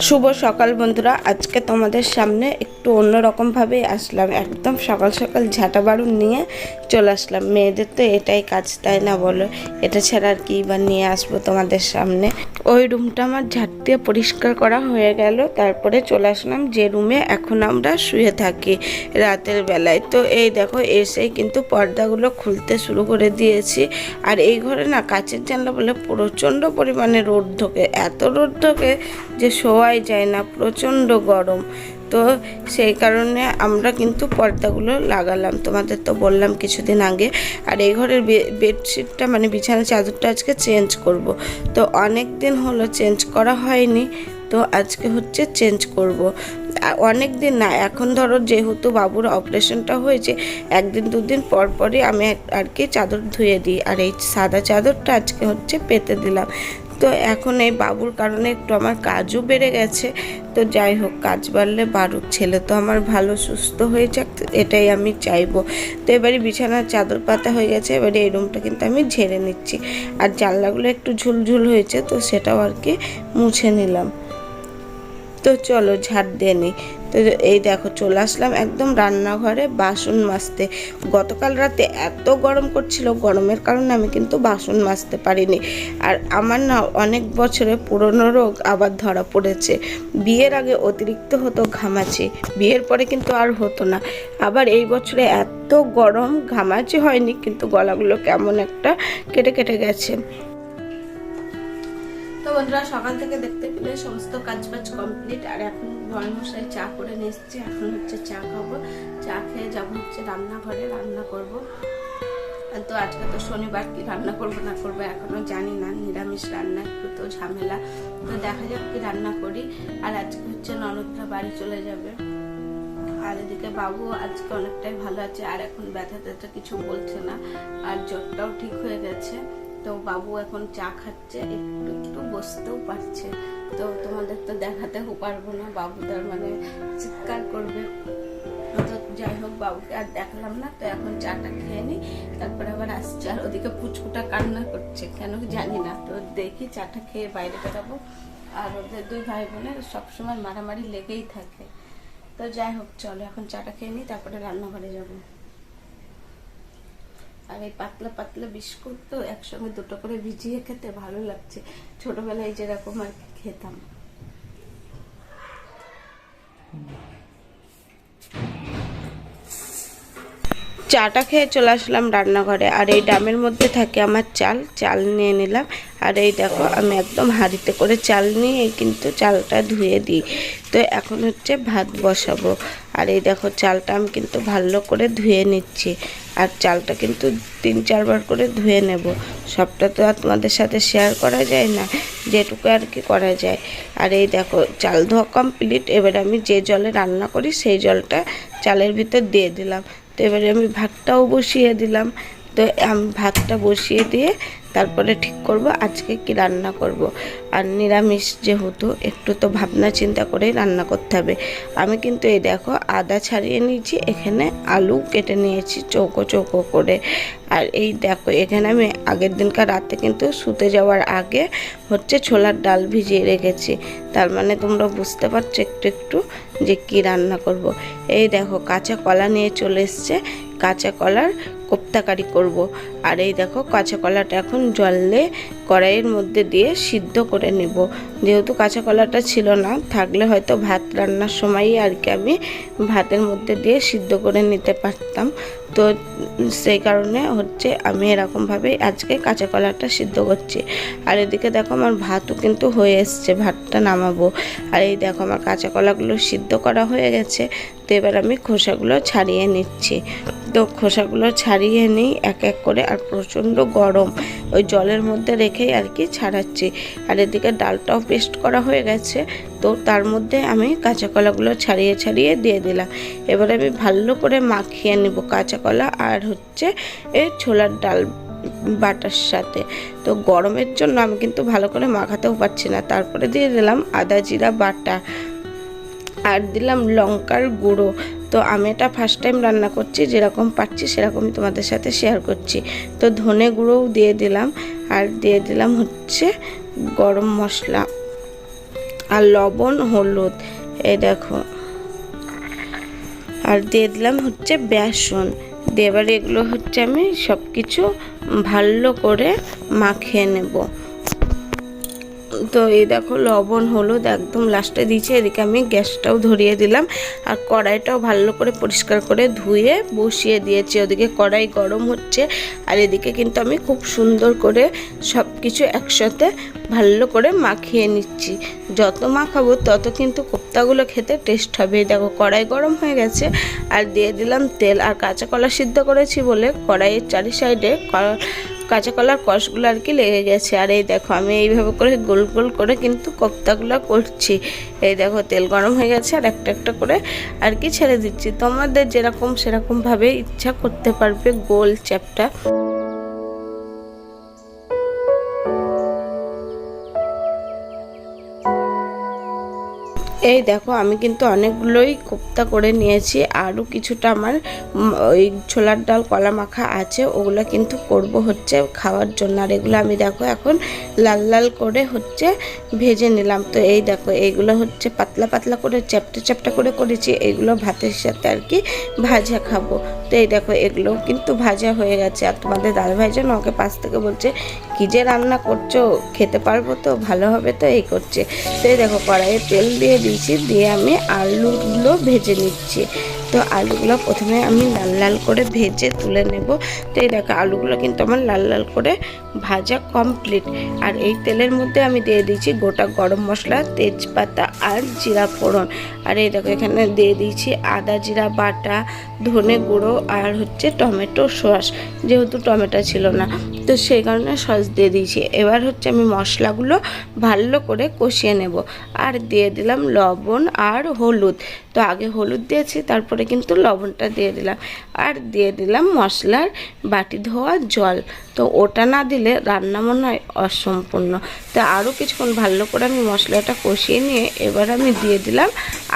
শুভ সকাল বন্ধুরা। আজকে তোমাদের সামনে একটু অন্যরকমভাবেই আসলাম। একদম সকাল সকাল ঝাঁটা বাড়ুন নিয়ে চলে আসলাম। মেয়েদের তো এটাই কাজ, তাই না বলো? এটা ছাড়া আর কি বা নিয়ে আসব তোমাদের সামনে? ওই রুমটা আমার ঝাঁট দিয়ে পরিষ্কার করা হয়ে গেল। তারপরে চলে আসলাম যে রুমে। এখন আমরা শুয়ে থাকি রাতের বেলায়। তো এই দেখো, এসেই কিন্তু পর্দাগুলো খুলতে শুরু করে দিয়েছি। আর এই ঘরে না, কাচের জানলা বলে প্রচণ্ড পরিমাণে রোদ ঢোকে। এত রোদ ঢোকে যে শোয়াই যায় না, প্রচণ্ড গরম। তো সেই কারণে আমরা কিন্তু পর্দাগুলো লাগালাম। তোমাদের তো বললাম কিছুদিন আগে। আর এই ঘরের বেডশিটটা মানে বিছানার চাদরটা আজকে চেঞ্জ করব। তো অনেক দিন হলো চেঞ্জ করা হয়নি। তো আজকে হচ্ছে চেঞ্জ করব। অনেক দিন না, এখন ধরো যেহেতু বাবুর অপারেশনটা হয়েছে, একদিন দুদিন পর পরই আমি আর কি চাদর ধুয়ে দিই। আর এই সাদা চাদরটা আজকে হচ্ছে পেতে দিলাম। তো এখন এই বাবুর কারণে একটু আমার কাজও বেড়ে গেছে। তো যাই হোক, কাজ বাড়লে বাড়ুক ছেলে তো আমার ভালো, সুস্থ হয়ে যাক, এটাই আমি চাইব। তো এবারে বিছানার চাদর পাতা হয়ে গেছে, এবারে এই রুমটা কিন্তু আমি ঝেড়ে নিচ্ছি। আর জানলাগুলো একটু ঝুলঝুল হয়েছে, তো সেটাও আর কি মুছে নিলাম। তো চলো, ঝাড় দিয়ে নিই। এই দেখো চলে আসলাম একদম রান্নাঘরে বাসন মাজতে। গতকাল রাতে এত গরম করছিল, গরমের কারণে আমি কিন্তু বাসন মাজতে পারিনি। আর আমার না অনেক বছরে পুরনো রোগ আবার ধরা পড়েছে। বিয়ের আগে অতিরিক্ত হতো ঘামাচি, বিয়ের পরে কিন্তু আর হতো না। আবার এই বছরে এত গরম, ঘামাচি হয়নি, কিন্তু গলাগুলো কেমন একটা কেটে কেটে গেছে। বন্ধুরা, সকাল থেকে দেখতে পেলে সমস্ত কাজ বাজ কমপ্লিট আর এখন মশাই চা করে নিয়ে এসছে। এখন হচ্ছে চা খাব। চা খেয়ে যাব হচ্ছে রান্নাঘরে, রান্না করব। তো আজকে তো শনিবার, কি রান্না করব, না করব এখনও জানি না। নিরামিষ রান্না, একটু তো ঝামেলা। তো দেখা যাক কি রান্না করি। আর আজকে হচ্ছে ননদরা বাড়ি চলে যাবে। আর এদিকে বাবু আজকে অনেকটাই ভালো আছে। আর এখন ব্যথা ট্যাথা কিছু বলছে না। আর জ্বরটাও ঠিক হয়ে গেছে। তো বাবু এখন চা খাচ্ছে, একটু একটু বসতেও পারছে। তো তোমাদের তো দেখাতেও পারব না, বাবু তার মানে চিৎকার করবে। তো যাই হোক, বাবুকে আর দেখলাম না, তো এখন চাটা খেয়ে নিই তারপরে আবার আসছে। আর ওদিকে পুচকুটা কান্না করছে, কেন জানি না। তো দেখি চাটা খেয়ে বাইরে বেরাবো আর ওদের দুই ভাই বোনের সবসময় মারামারি লেগেই থাকে। তো যাই হোক, চলো এখন চাটা খেয়ে নিই তারপরে রান্নাঘরে যাব। আর এই পাতলা পাতলা বিস্কুট তো একসঙ্গে দুটো করে ভিজিয়ে খেতে ভালো লাগছে। ছোটবেলায় যেরকম আর কি খেতাম। চাটা খেয়ে চলে আসলাম রান্নাঘরে। আর এই ডামের মধ্যে থাকে আমার চাল চাল নিয়ে নিলাম। আর এই দেখো, আমি একদম হাঁড়িতে করে চাল নিয়ে কিন্তু চালটা ধুয়ে দিই। তো এখন হচ্ছে ভাত বসাবো। আর এই দেখো, চালটা আমি কিন্তু ভালো করে ধুয়ে নিচ্ছি। আর চালটা কিন্তু তিন চারবার করে ধুয়ে নেব। সবটা তো আর তোমাদের সাথে শেয়ার করা যায় না, যেটুকু আর কি করা যায়। আর এই দেখো, চাল ধোয়া কমপ্লিট এবার আমি যে জলে রান্না করি, সেই জলটা চালের ভিতর দিয়ে দিলাম। তো এবারে আমি ভাতটাও বসিয়ে দিলাম। তো আমি ভাতটা বসিয়ে দিয়ে তারপরে ঠিক করব, আজকে কি রান্না করব। আর নিরামিষ যেহেতু, একটু তো ভাবনা চিন্তা করেই রান্না করতে হবে। আমি কিন্তু এই দেখো আদা ছাড়িয়ে নিয়েছি, এখানে আলু কেটে নিয়েছি চৌকো চৌকো করে। আর এই দেখো, এখানে আমি আগের দিনকার রাতে কিন্তু শুতে যাওয়ার আগে হচ্ছে ছোলার ডাল ভিজিয়ে রেখেছি। তার মানে তোমরা বুঝতে পারছ একটু একটু যে কি রান্না করব। এই দেখো কাঁচা কলা নিয়ে চলে এসছে। কাঁচা কলার কোপ্তাকারি করব। আর এই দেখো কাঁচা কলাটা এখন জলে কড়াইয়ের মধ্যে দিয়ে সিদ্ধ করে নেব। যেহেতু কাঁচা কলাটা ছিল না, থাকলে হয়তো ভাত রান্নার সময়ই আর কি আমি ভাতের মধ্যে দিয়ে সিদ্ধ করে নিতে পারতাম। তো সেই কারণে হচ্ছে আমি এরকমভাবে আজকে কাঁচা কলাটা সিদ্ধ করছি। আর এদিকে দেখো আমার ভাতও কিন্তু হয়ে এসছে, ভাতটা নামাবো। আর এই দেখো আমার কাঁচা কলাগুলো সিদ্ধ করা হয়ে গেছে। তো এবার আমি খোসাগুলো ছাড়িয়ে নিচ্ছি। তো খোসাগুলো ছাড়িয়ে নিই, এক এক করে আর প্রচণ্ড গরম। ওই জলের মধ্যে রেখেই আর কি ছাড়াচ্ছি। আর এদিকে ডালটাও পেস্ট করা হয়ে গেছে, তো তার মধ্যে আমি কাঁচা কলাগুলো ছাড়িয়ে ছাড়িয়ে দিয়ে দিলাম। এবার আমি ভালো করে মাখিয়ে নেব কাঁচা কলা আর হচ্ছে এই ছোলার ডাল বাটার সাথে। তো গরমের জন্য আমি কিন্তু ভালো করে মাখাতেও পারছি না। তারপরে দিয়ে দিলাম আদা জিরা বাটা। আর দিলাম লঙ্কার গুঁড়ো। তো আমি এটা ফার্স্ট টাইম রান্না করছি, যেরকম পাচ্ছি সেরকমই তোমাদের সাথে শেয়ার করছি। তো ধনে গুঁড়োও দিয়ে দিলাম, আর দিয়ে দিলাম হচ্ছে গরম মশলা আর লবণ, হলুদ, এই দেখো। আর দিয়ে দিলাম হচ্ছে বেসন। দিয়ে এবার এগুলো হচ্ছে আমি সব কিছু ভালো করে মাখিয়ে নেব। তো এই দেখো, লবণ, হলুদ একদম লাস্টে দিয়েছি। এদিকে আমি গ্যাসটাও ধরিয়ে দিলাম। আর কড়াইটাও ভালো করে পরিষ্কার করে ধুয়ে বসিয়ে দিয়েছি। ওদিকে কড়াই গরম হচ্ছে। আর এদিকে কিন্তু আমি খুব সুন্দর করে সব কিছু একসাথে ভালো করে মাখিয়ে নিচ্ছি। যত মাখাবো তত কিন্তু কোপ্তাগুলো খেতে টেস্ট হবে। দেখো, কড়াই গরম হয়ে গেছে। আর দিয়ে দিলাম তেল। আর কাঁচা কলা সিদ্ধ করেছি বলে কড়াইয়ের চারি সাইডে কাঁচা কলার কষগুলো আর কি লেগে গেছে। আর এই দেখো, আমি এইভাবে করে গোল গোল করে কিন্তু কোপ্তাগুলো করছি। এই দেখো, তেল গরম হয়ে গেছে আর একটা একটা করে আর কি ছেড়ে দিচ্ছি। তোমাদের যেরকম, সেরকমভাবে ইচ্ছা করতে পারবে গোল চ্যাপটা। এই দেখো, আমি কিন্তু অনেকগুলোই কোপ্তা করে নিয়েছি। আরও কিছুটা আমার ওই ছোলার ডাল, কলা মাখা আছে, ওগুলো কিন্তু করব হচ্ছে খাওয়ার জন্য। আর এগুলো আমি দেখো এখন লাল লাল করে হচ্ছে ভেজে নিলাম। তো এই দেখো, এইগুলো হচ্ছে পাতলা পাতলা করে, চ্যাপটা চ্যাপটা করে করেছি। এইগুলো ভাতের সাথে আর কি ভাজা খাব। তো এই দেখো, এগুলো কিন্তু ভাজা হয়ে গেছে। আর তোমাদের দাদা ভাই যেন ওকে পাশ থেকে বলছে, কি যে রান্না করছ? খেতে পারব তো, ভালো হবে তো? এই করছে। তো এই দেখো, কড়াইয়ে তেল দিয়ে দিয়েছি দিয়ে আমি আলুগুলো ভেজে নিচ্ছি। তো আলুগুলো প্রথমে আমি লাল লাল করে ভেজে তুলে নেব। তো এই দেখো, আলুগুলো কিন্তু আমার লাল লাল করে ভাজা কমপ্লিট আর এই তেলের মধ্যে আমি দিয়ে দিয়েছি গোটা গরম মশলা, তেজপাতা আর জিরা ফোড়ন। আর এই দেখো, এখানে দিয়ে দিয়েছি আদা জিরা বাটা, ধনে গুঁড়ো আর হচ্ছে টমেটো সস। যেহেতু টমেটো ছিল না, তো সেই কারণে সস দিয়ে দিয়েছি। এবার হচ্ছে আমি মশলাগুলো ভালো করে কষিয়ে নেব। আর দিয়ে দিলাম লবণ আর হলুদ। তো আগে হলুদ দিয়েছি, তারপরে কিন্তু লবণটা দিয়ে দিলাম। আর দিয়ে দিলাম মশলার বাটি ধোয়া জল। তো ওটা না দিলে রান্না মনে হয় অসম্পূর্ণ। তো আরও কিছুক্ষণ ভালো করে আমি মশলাটা কষিয়ে নিয়ে এবার আমি দিয়ে দিলাম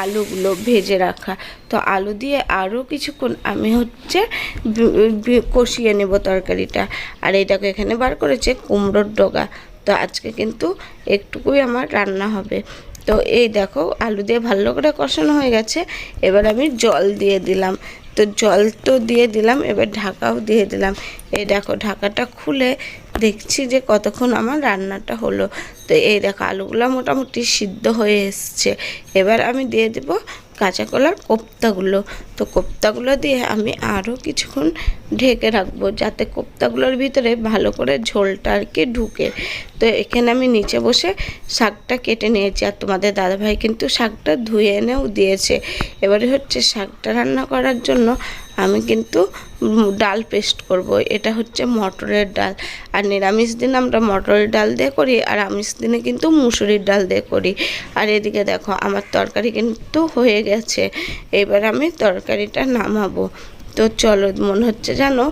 আলুগুলো ভেজে রাখা। তো আলু দিয়ে আরও কিছুক্ষণ আমি হচ্ছে কষিয়ে নেব তরকারিটা। আর এটাকে এখানে বার করেছে কুমড়োর ডগা। তো আজকে কিন্তু একটুকুই আমার রান্না হবে। তো এই দেখো আলু দিয়ে ভালো করে কষানো হয়ে গেছে। এবার আমি জল দিয়ে দিলাম। তো জল তো দিয়ে দিলাম, এবার ঢাকাও দিয়ে দিলাম। এই দেখো ঢাকাটা খুলে দেখছি যে কতক্ষণ আমার রান্নাটা হলো। তো এই দেখো আলুগুলো মোটামুটি সিদ্ধ হয়ে এসছে। এবার আমি দিয়ে দেব কাঁচা কলার কোপ্তাগুলো। তো কোপ্তাগুলো দিয়ে আমি আরও কিছুক্ষণ ঢেকে রাখব যাতে কোপ্তাগুলোর ভিতরে ভালো করে ঝোলটা আর কি ঢুকে। তো এখানে আমি নিচে বসে শাকটা কেটে নিয়েছি আর তোমাদের দাদাভাই কিন্তু শাকটা ধুয়ে এনেও দিয়েছে। এবারে হচ্ছে শাকটা রান্না করার জন্য আমি কিন্তু ডাল পেস্ট করব। এটা হচ্ছে মটরের ডাল। আর নিরামিষ দিন আমরা মটরের ডাল দিয়ে করি, আর আমিষ দিনে কিন্তু মুসুরির ডাল দিয়ে করি। আর এদিকে দেখো, আমার তরকারি কিন্তু হয়ে গেছে। এবার আমি তরকারিটা নামাবো। তো চলো, মনে হচ্ছে জানো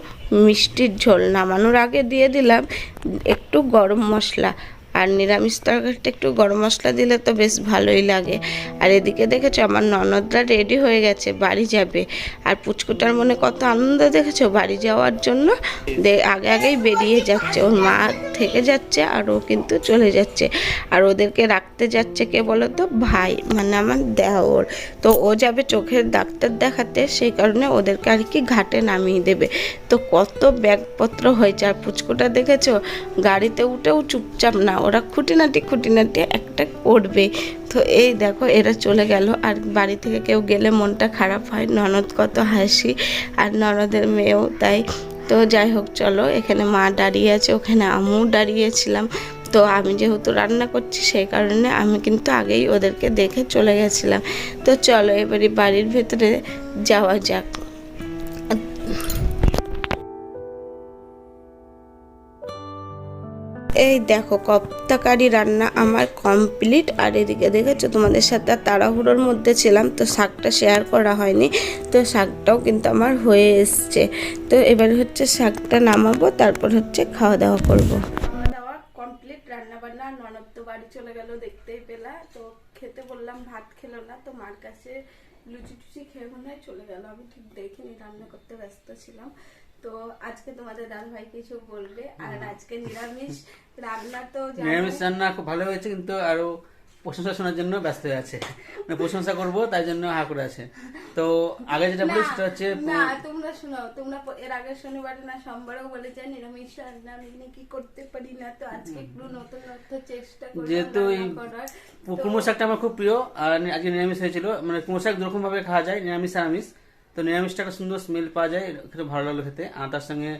মিষ্টির ঝোল নামানোর আগে দিয়ে দিলাম একটু গরম মশলা। আর নিরামিষ তরকারিটা একটু গরম মশলা দিলে তো বেশ ভালোই লাগে। আর এদিকে দেখেছ আমার ননদরা রেডি হয়ে গেছে, বাড়ি যাবে। আর পুচকুটার মনে কত আনন্দ দেখেছ? বাড়ি যাওয়ার জন্য আগে আগেই বেরিয়ে যাচ্ছে। ওর মা থেকে যাচ্ছে আর ও কিন্তু চলে যাচ্ছে। আর ওদেরকে রাখতে যাচ্ছে কে বলো তো ভাই মানে আমার দেওর। তো ও যাবে চোখের ডাক্তার দেখাতে, সেই কারণে ওদেরকে আর কি ঘাটে নামিয়ে দেবে। তো কত ব্যাগপত্র হয়েছে। আর পুচকুটা দেখেছ? গাড়িতে উঠেও চুপচাপ না ওরা খুঁটিনাটি খুঁটিনাটি একটা করবে। তো এই দেখো, এরা চলে গেল। আর বাড়ি থেকে কেউ গেলে মনটা খারাপ হয়। ননদ কত হাসি, আর ননদের মেয়েও তাই। তো যাই হোক, চলো, এখানে মা দাঁড়িয়ে আছে, ওখানে আমিও দাঁড়িয়েছিলাম। তো আমি যেহেতু রান্না করছি, সেই কারণে আমি কিন্তু আগেই ওদেরকে দেখে চলে গেছিলাম। তো চলো, এবারে বাড়ির ভেতরে যাওয়া যাক। এই দেখো, কপ্তাকারি রান্না আমার কমপ্লিট আর এদিকে দেখেছ, তোমাদের সাথে তাড়াহুড়োর মধ্যে ছিলাম, তো শাকটা শেয়ার করা হয়নি। তো শাকটাও কিন্তু আমার হয়ে এসছে। তো এবার হচ্ছে শাকটা নামাবো, তারপর হচ্ছে খাওয়া দাওয়া করব। খাওয়া দাওয়া কমপ্লিট রান্না বান্না ননদ তো বাড়ি চলে গেল, দেখতেই পেলা। তো খেতে বললাম, ভাত খেলো না, তো মার কাছে লুচি টুচি খেয়ে মনে চলে গেল। আমি ঠিক দেখিনি রান্না করতে ব্যস্ত ছিলাম। তো আজকে তোমাদের দাদা ভাই কিছু বলবে আর আজকে নিরামিষ রান্না তো নিরামিষ রান্না খুব ভালো হয়েছে কিন্তু আরও প্রশংসা শোনার জন্য ব্যস্ত হয়ে আছে। মানে প্রশংসা করব তাই জন্য হা করে আছে। তো আগে যেটা বলি সেটা হচ্ছে না তোমরা শোনো তোমরা এর আগের শনিবারে না সোমবারেও বলেছে নিরামিষ রান্না আমি নাকি করতে পারি না তো আজকে একটু নতুন নতুন চেষ্টা করলাম যেহেতু কুমড়ো শাকটা আমার খুব প্রিয় আর আজকে নিরামিষ হয়েছিল। মানে কুমড়ো শাক দুরকম ভাবে খাওয়া যায় নিরামিষ আর আমিষ তো নিরামিষটা একটা সুন্দর স্মেল পাওয়া যায় খেতে ভালো লাগল খেতে। আর তার সঙ্গে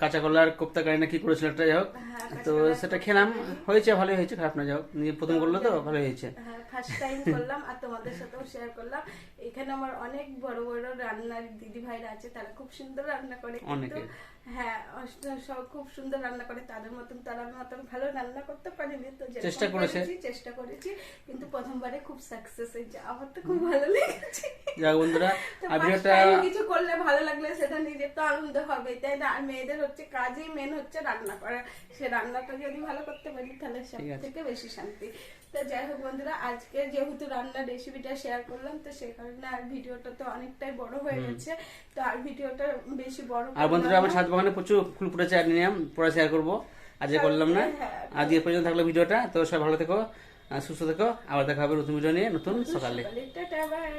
কাঁচা কলার কোপ্তা কারি না কি করেছিল একটা যাই হোক। হ্যাঁ, তো সেটা খেলাম হয়েছে ভালোই হয়েছে খারাপ না যাই হোক। প্রথম করল তো ভালোই হয়েছে। হ্যাঁ ফার্স্ট টাইম করলাম আর তোমাদের সাথেও শেয়ার করলাম। এখানে আমার অনেক বড় বড় রান্নার দিদি ভাইরা আছে তারা খুব সুন্দর রান্না করে। কিন্তু হ্যাঁ সব খুব সুন্দর রান্না করে তাদের মতন তারা মতন ভালো রান্না করতে পারিনি তো চেষ্টা করেছে। চেষ্টা করেছি কিন্তু প্রথমবারে খুব সাকসেস হয়েছে। আমার তো খুব ভালো লেগেছে। বন্ধুরা ভিডিওটা কিছু করলে ভালো লাগলে সেটা নিজের তো আনন্দ হবে তাই না? আর মেয়েদের হচ্ছে কাজই মেন হচ্ছে রান্না করা। সে রান্নাটা যদি ভালো করতে পারি তাহলে সব থেকে বেশি শান্তি। তো যাই হোক বন্ধুরা আজকে যেহেতু রান্নার রেসিপিটা শেয়ার করলাম তো সে কারণে আর ভিডিওটা তো অনেকটাই বড় হয়ে গেছে তো আর ভিডিওটা বেশি বড় আর বন্ধুরা আমার ছাদ বাগানে প্রচুর ফুল ফুটেছে আর নিলাম পরে শেয়ার করব। আজকে করলাম না। হ্যাঁ। আজকে পর্যন্ত থাকল ভিডিওটা তো সবাই ভালো থেকো সুস্থ থেকো। আবার দেখা হবে নতুন ভিডিও নিয়ে নতুন সকালে। সকালে। Tata bye